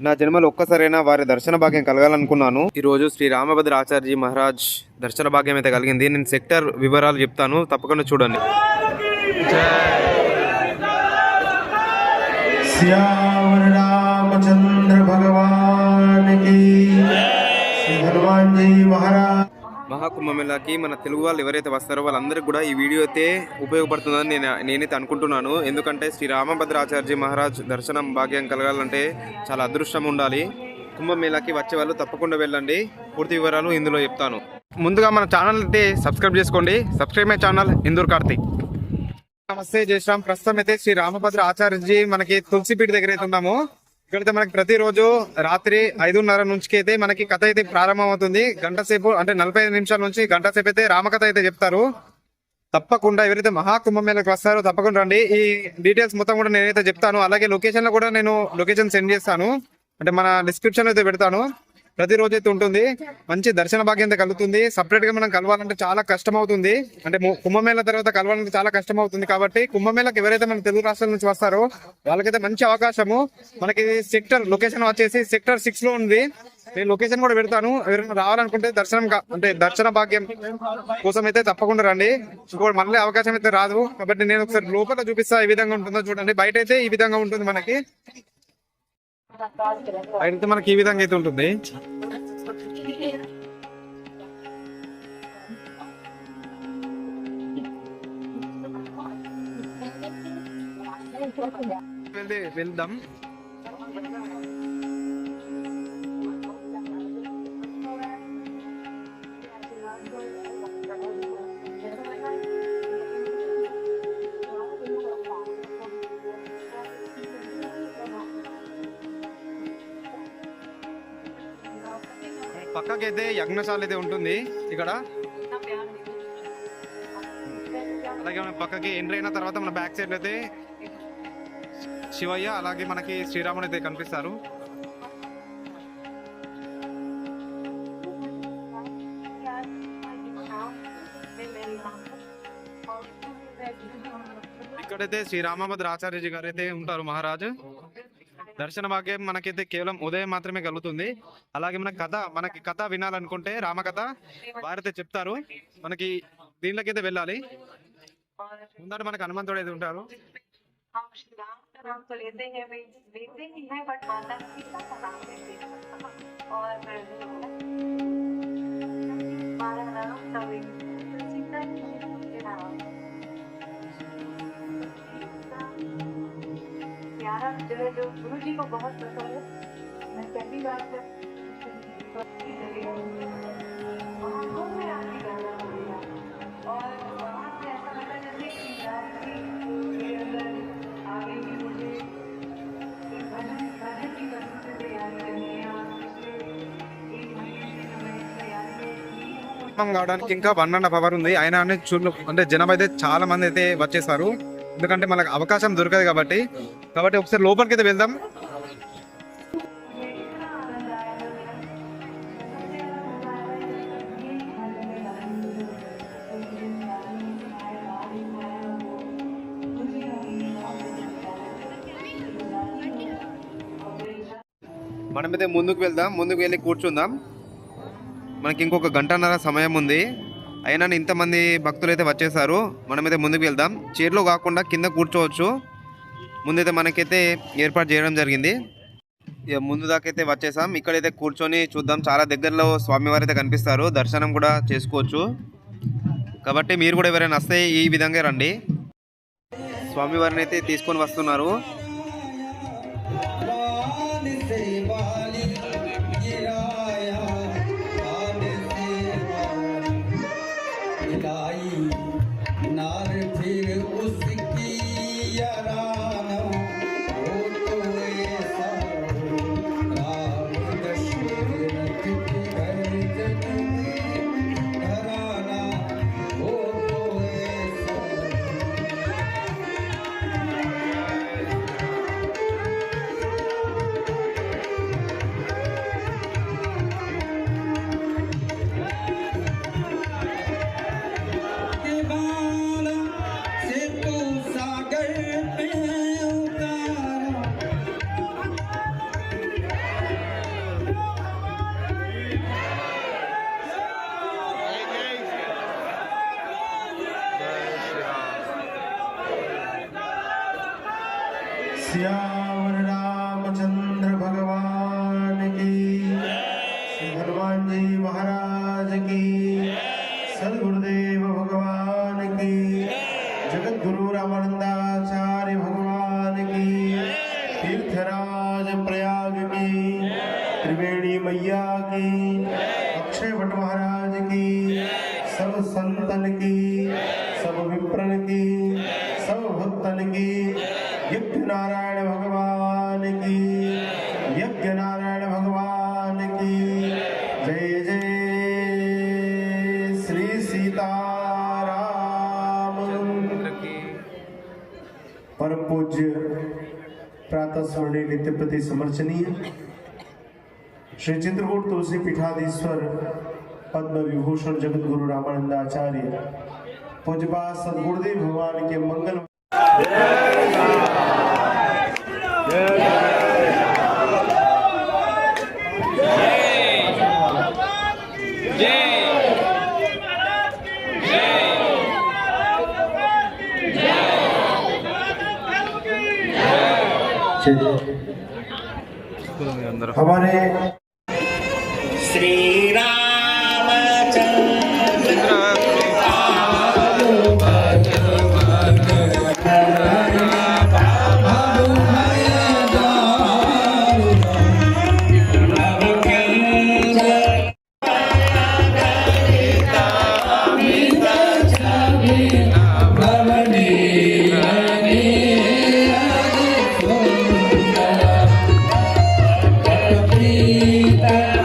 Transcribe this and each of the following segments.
నా జన్మలో ఒక్కసారైనా వారి దర్శన భాగ్యం కలగాలనుకున్నాను. ఈరోజు శ్రీ రామభద్ర ఆచార్య మహారాజ్ దర్శన భాగ్యం అయితే కలిగింది. నేను సెక్టర్ వివరాలు చెప్తాను. తప్పకుండా చూడండి. మహారాజ్ మహాకుంభ మేళాకి మన తెలుగు వాళ్ళు ఎవరైతే వస్తారో వాళ్ళందరికీ కూడా ఈ వీడియో అయితే ఉపయోగపడుతుందని నేను నేనైతే అనుకుంటున్నాను. ఎందుకంటే శ్రీ రామభద్రాచార్యజీ మహారాజ్ దర్శనం భాగ్యం కలగాలంటే చాలా అదృష్టం ఉండాలి. కుంభమేళాకి వచ్చే వాళ్ళు తప్పకుండా వెళ్ళండి. పూర్తి వివరాలు ఇందులో చెప్తాను. ముందుగా మన ఛానల్ అయితే సబ్స్క్రైబ్ చేసుకోండి. Subscribe my channel Indur Karthik. నమస్తే జయశ్రామ్ ప్రస్తుతం అయితే శ్రీ రామభద్ర ఆచార్యజీ మనకి తులసిపీఠ దగ్గర అయితే ఉన్నాము. ఇక్కడైతే మనకి ప్రతిరోజు రాత్రి ఐదున్నర నుంచి అయితే మనకి కథ అయితే ప్రారంభమవుతుంది. గంట సేపు అంటే నలభై ఐదు నిమిషాల నుంచి గంట సేపు అయితే రామకథ అయితే చెప్తారు. తప్పకుండా ఎవరైతే మహాకుంభమేళకు వస్తారో తప్పకుండా రండి. ఈ డీటెయిల్స్ మొత్తం కూడా నేనైతే చెప్తాను. అలాగే లొకేషన్లో కూడా నేను లొకేషన్ సెండ్ చేస్తాను. అంటే మన డిస్క్రిప్షన్ అయితే పెడతాను. ప్రతిరోజు అయితే ఉంటుంది. మంచి దర్శన భాగ్యం కలుగుతుంది. సపరేట్గా మనం కలవాలంటే చాలా కష్టం అవుతుంది అంటే కుంభమేళ తర్వాత కలవాలంటే చాలా కష్టం అవుతుంది కాబట్టి కుంభమేళకి ఎవరైతే మన తెలుగు రాష్ట్రాల నుంచి వస్తారో వాళ్ళకైతే మంచి అవకాశము. మనకి సెక్టర్ లొకేషన్ వచ్చేసి సెక్టర్ సిక్స్లో ఉంది. నేను లొకేషన్ కూడా పెడతాను. ఎవరైనా రావాలనుకుంటే దర్శనం అంటే దర్శన భాగ్యం కోసం అయితే తప్పకుండా రండి. ఇంకోటి మళ్ళీ అవకాశం అయితే రాదు. కాబట్టి నేను ఒకసారి లోపల చూపిస్తా ఈ విధంగా ఉంటుందో చూడండి. బయట అయితే ఈ విధంగా ఉంటుంది మనకి. అయితే మనకి ఈ విధంగా అయితే ఉంటుంది. వెళ్దాం. పక్కకైతే యజ్ఞశాల అయితే ఉంటుంది ఇక్కడ. అలాగే మన పక్కకి ఎంట్రీ అయిన తర్వాత మన బ్యాక్ సైడ్ అయితే శివయ్య అలాగే మనకి శ్రీరాముడు అయితే కనిపిస్తారు. ఇక్కడైతే శ్రీ రామభద్ర ఆచార్యజీ గారు అయితే ఉంటారు మహారాజు. దర్శన భాగ్యం మనకైతే కేవలం ఉదయం మాత్రమే కలుగుతుంది. అలాగే మన కథ మనకి కథ వినాలనుకుంటే రామకథ వారైతే చెప్తారు. మనకి దీనిలోకైతే వెళ్ళాలి. ముందర మనకు హనుమంతుడు అయితే ఉంటారు? हम हमारा नाम कवि सीता जी के नाम प्यारा जो है जो गुरु जी को बहुत पसंद है मैं पहली बार जब वहाँ घूम में आके गाना बजेगा और वहाँ से ऐसा लगा जैसे कि राम जी के अंदर आगे भी मुझे एक भजन भजन की कसम से तैयारी करनी है और पिछले एक महीने से जो मैं तैयारी में की हूँ ప్రారంభం కావడానికి ఇంకా వన్ అండ్ హాఫ్ అవర్ ఉంది అయినా అనే చూడు అంటే జనాభా అయితే చాలా మంది అయితే వచ్చేసారు ఎందుకంటే మనకు అవకాశం దొరకదు కాబట్టి. కాబట్టి ఒకసారి లోపలికి అయితే వెళ్దాం. మనమైతే ముందుకు వెళ్దాం. ముందుకు వెళ్ళి కూర్చుందాం. మనకి ఇంకొక గంటన్నర సమయం ఉంది. అయినా ఇంతమంది భక్తులు అయితే వచ్చేసారు మనమైతే ముందుకు వెళ్దాం. చైర్లో కాకుండా కింద కూర్చోవచ్చు. ముందైతే మనకైతే ఏర్పాటు చేయడం జరిగింది. ఇక ముందు దాకైతే వచ్చేసాం. ఇక్కడైతే కూర్చొని చూద్దాం. చాలా దగ్గరలో స్వామివారు అయితే కనిపిస్తారు. దర్శనం కూడా చేసుకోవచ్చు. కాబట్టి మీరు కూడా ఎవరైనా వస్తే ఈ విధంగా రండి. స్వామివారిని అయితే తీసుకొని వస్తున్నారు. Malaika uh, सियावर रामचंद्र भगवान की। श्री हनुमान जी महाराज की। सदगुरुदेव भगवान की। जगत गुरु रामानंदाचार्य भगवान की। तीर्थराज प्रयाग की। त्रिवेणी मैया की। अक्षय भट्ट महाराज की। सब संतन की। सब विप्रन की। सब भक्तन की। यज्ञ नारायण प्रातः स्मरणीय नित्य प्रति समर्चनीय श्री चित्रकूट तुलसी पीठाधीश्वर पद्म विभूषण जगत गुरु रामानंद आचार्य पूजपा सदगुरुदेव भगवान के मंगल 제 가만히 Yeah.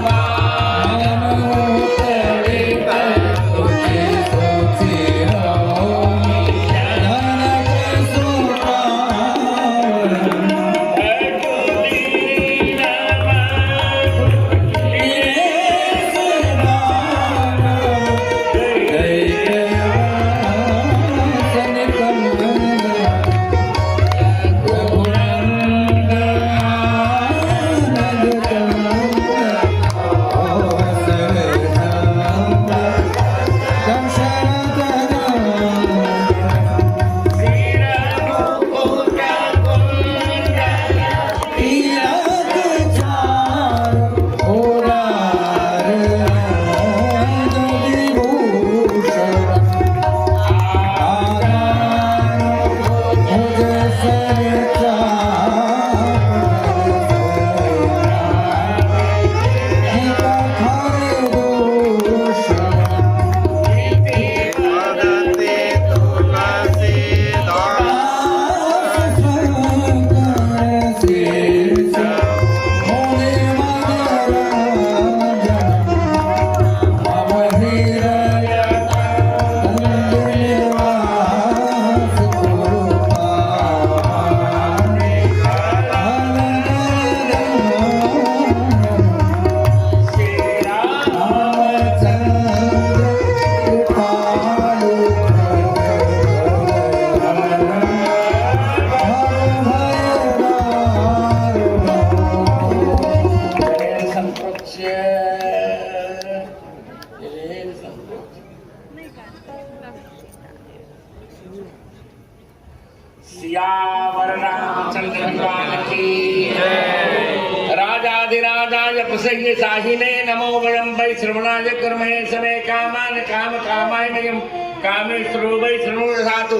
साहिने नमो वै श्रवणाय कर्मणे समे कामान काम कामाय वयं कामे श्रो वै श्रवण धातु।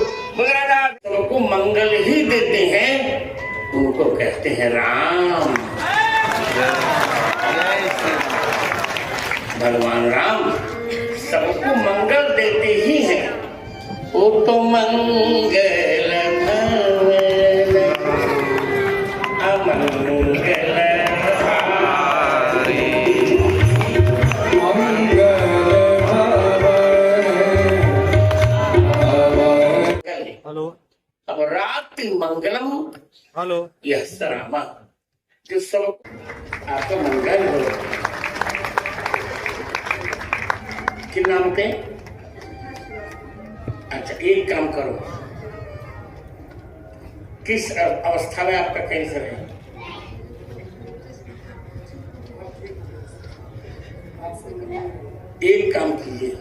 सबको मंगल ही देते हैं, उनको कहते हैं राम। भगवान राम सबको मंगल देते ही हैं। वो तो मंगल हेलो। यह सरामा जो सब आपका मंगल हो। क्या नाम थे अच्छा एक काम करो। किस अवस्था में आपका कैंसर है? एक काम कीजिए।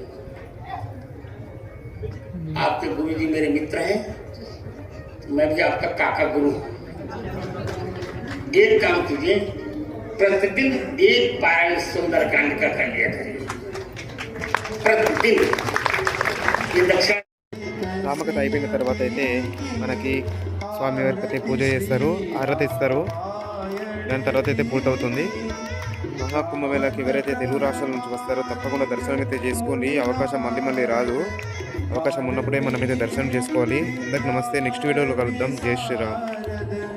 आपके गुरु जी मेरे मित्र हैं। मैं भी आपका काका गुरु हूँ। एक काम कीजिए प्रतिदिन एक पारायण सुंदरकांड का कर लिया करिए प्रतिदिन ये दक्षिण రామకథ అయిపోయిన తర్వాత అయితే మనకి స్వామివారికి అయితే పూజ చేస్తారు హారతి ఇస్తారు దాని తర్వాత అయితే పూర్తవుతుంది మహాకుంభమేళకి ఎవరైతే తెలుగు రాష్ట్రాల నుంచి వస్తారో తప్పకుండా దర్శనం అయితే చేసుకోండి అవకాశం మళ్ళీ మళ్ళీ రాదు అవకాశం ఉన్నప్పుడే మనం అయితే దర్శనం చేసుకోవాలి అందరికి నమస్తే నెక్స్ట్ వీడియోలో కలుద్దాం జై శ్రీరామ్